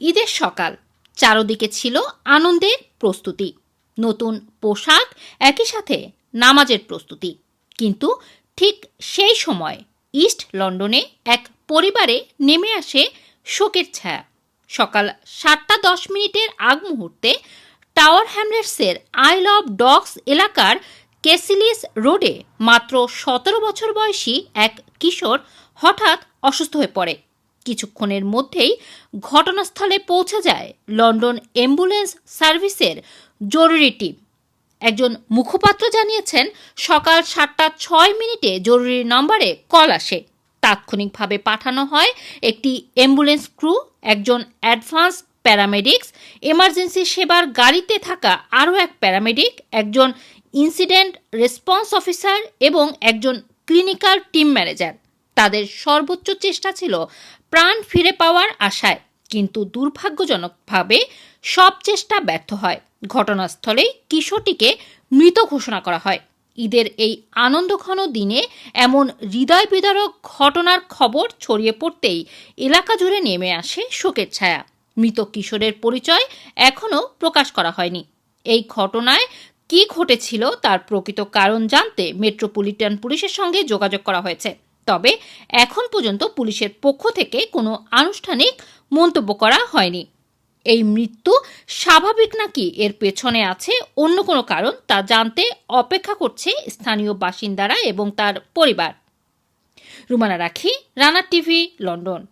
ঈদের সকাল। চারদিকে ছিল আনন্দের প্রস্তুতি। নতুন পোশাক, একই সাথে নামাজের প্রস্তুতি। কিন্তু ঠিক সেই সময় ইস্ট লন্ডনে এক পরিবারে নেমে আসে শোকের ছায়া। সকাল সাতটা দশ মিনিটের আগ মুহূর্তে টাওয়ার হ্যামলেটসের আই লাভ ডগস এলাকার কেসিলিস রোডে মাত্র সতেরো বছর বয়সী এক কিশোর হঠাৎ অসুস্থ হয়ে পড়ে। কিছুক্ষণের মধ্যেই ঘটনাস্থলে পৌঁছে যায় লন্ডন অ্যাম্বুলেন্স সার্ভিসের জরুরি টিম। একজন মুখপাত্র জানিয়েছেন, সকাল সাতটা ছয় মিনিটে জরুরি নম্বরে কল আসে। তাৎক্ষণিকভাবে পাঠানো হয় একটি অ্যাম্বুলেন্স ক্রু, একজন অ্যাডভান্স প্যারামেডিক্স, এমার্জেন্সি সেবার গাড়িতে থাকা আরও এক প্যারামেডিক, একজন ইনসিডেন্ট রেসপন্স অফিসার এবং একজন ক্লিনিক্যাল টিম ম্যানেজার। তাদের সর্বোচ্চ চেষ্টা ছিল প্রাণ ফিরে পাওয়ার আশায়। কিন্তু দুর্ভাগ্যজনকভাবে সব চেষ্টা ব্যর্থ হয়। ঘটনাস্থলেই কিশোরটিকে মৃত ঘোষণা করা হয়। ঈদের এই আনন্দঘন দিনে এমন হৃদয় বিদারক ঘটনার খবর ছড়িয়ে পড়তেই এলাকা জুড়ে নেমে আসে শোকের ছায়া। মৃত কিশোরের পরিচয় এখনও প্রকাশ করা হয়নি। এই ঘটনায় কি ঘটেছিল তার প্রকৃত কারণ জানতে মেট্রোপলিটন পুলিশের সঙ্গে যোগাযোগ করা হয়েছে। তবে এখন পর্যন্ত পুলিশের পক্ষ থেকে কোনো আনুষ্ঠানিক মন্তব্য করা হয়নি। এই মৃত্যু স্বাভাবিক নাকি এর পেছনে আছে অন্য কোনো কারণ তা জানতে অপেক্ষা করছে স্থানীয় বাসিন্দারা এবং তার পরিবার। রুমানা রাখি, রানা টিভি, লন্ডন।